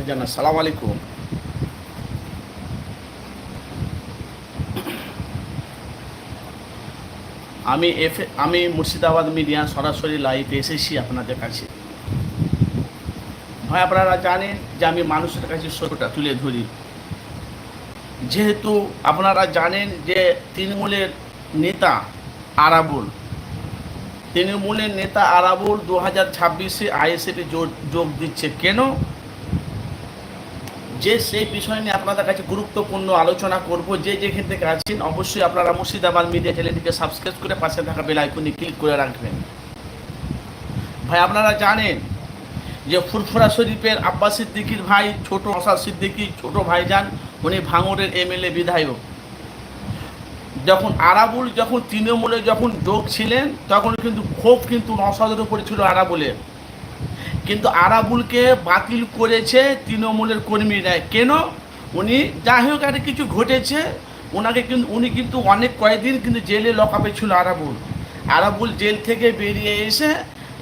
ভাইজান আসসালামু আলাইকুম। আমি এফ, আমি মুর্শিদাবাদ মিডিয়া সরাসরি লাইভে এসেছি আপনাদের কাছে। ভাই, আপনারা জানেন যে আমি মানুষের কাছে সত্যটা তুলে ধরি। যেহেতু আপনারা জানেন যে তৃণমূলের নেতা আরাবুল। তৃণমূলের নেতা আরাবুল দু হাজার ছাব্বিশে আইএসএফে যোগ দিচ্ছে। কেন? যে সেই বিষয় নিয়ে আপনাদের কাছে গুরুত্বপূর্ণ আলোচনা করব, যে যেখান থেকে আছেন, অবশ্যই আপনারা মুর্শিদাবাদ মিডিয়া চ্যানেলটিকে সাবস্ক্রাইব করে পাশে থাকা বেল আইকনে ক্লিক করে রাখবেন। ভাই, আপনারা জানেন যে ফুরফুরা শরীফের আব্বাস সিদ্দিকির ভাই, ছোট অসাদ সিদ্দিকি, ছোট ভাইজান, উনি ভাঙড়ের এমএলএ বিধায়ক। যখন আরাবুল, যখন তৃণমূলে যখন যোগ ছিলেন, তখন কিন্তু ক্ষোভ কিন্তু নসাদের উপরে ছিল আরাবুলের। কিন্তু আরাবুলকে বাতিল করেছে তৃণমূলের কর্মীরা। কেন? উনি যাই হোক, একটা কিছু ঘটেছে ওনাকে কিন্তু, উনি কিন্তু অনেক কয়েকদিন কিন্তু জেলে লকআপে ছিল আরাবুল। আরাবুল জেল থেকে বেরিয়ে এসে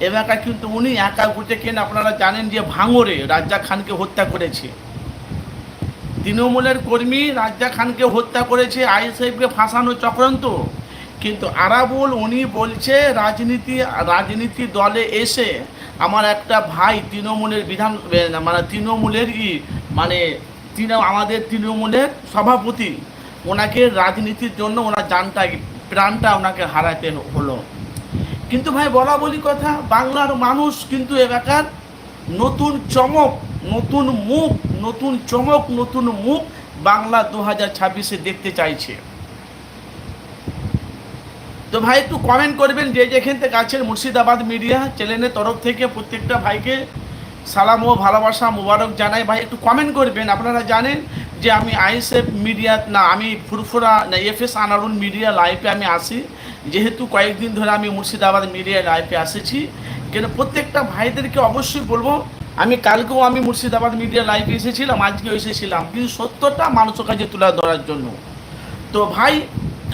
এলাকা কিন্তু উনি একা ঘুরতে কেন? আপনারা জানেন যে ভাঙরে রাজ্জা খানকে হত্যা করেছে। তৃণমূলের কর্মী রাজ্জা খানকে হত্যা করেছে, আইএসএফকে ফাঁসানো চক্রান্ত। কিন্তু আরাবুল উনি বলছে, রাজনীতি রাজনীতি দলে এসে আমার একটা ভাই তৃণমূলের বিধান মানে তৃণমূলের ই মানে তৃণ আমাদের তৃণমূলের সভাপতি, ওনাকে রাজনীতির জন্য ওনার জানটা, প্রাণটা ওনাকে হারাতে হলো। কিন্তু ভাই বলা বলি কথা, বাংলার মানুষ কিন্তু এলাকার নতুন চমক, নতুন মুখ, নতুন চমক, নতুন মুখ বাংলা দু হাজার ছাব্বিশে দেখতে চাইছে। তো ভাই, একটু কমেন্ট করবেন যে যেখান থেকে আছেন মুর্শিদাবাদ মিডিয়া চ্যানেলের তরফ থেকে প্রত্যেকটা ভাইকে সালাম ও ভালোবাসা মুবারক জানাই। ভাই, একটু কমেন্ট করবেন। আপনারা জানেন যে আমি আইএসএফ মিডিয়া না, আমি ফুরফুরা, না, এফএস আনারুন মিডিয়া লাইফে আমি আসি যেহেতু কয়েকদিন ধরে আমি মুর্শিদাবাদ মিডিয়া লাইফে আসেছি। কেন, প্রত্যেকটা ভাইদেরকে অবশ্যই বলব, আমি কালকেও আমি মুর্শিদাবাদ মিডিয়া লাইভে এসেছিলাম, আজকেও এসেছিলাম। কিন্তু সত্যটা মানুষের কাছে তুলে ধরার জন্য। তো ভাই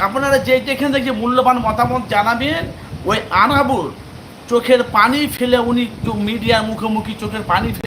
আপনারা যে যেখান থেকে মূল্যবান মতামত জানাবেন, ওই আনাবুর চোখের পানি ফেলে উনি মিডিয়ার মুখোমুখি চোখের পানি ফেলে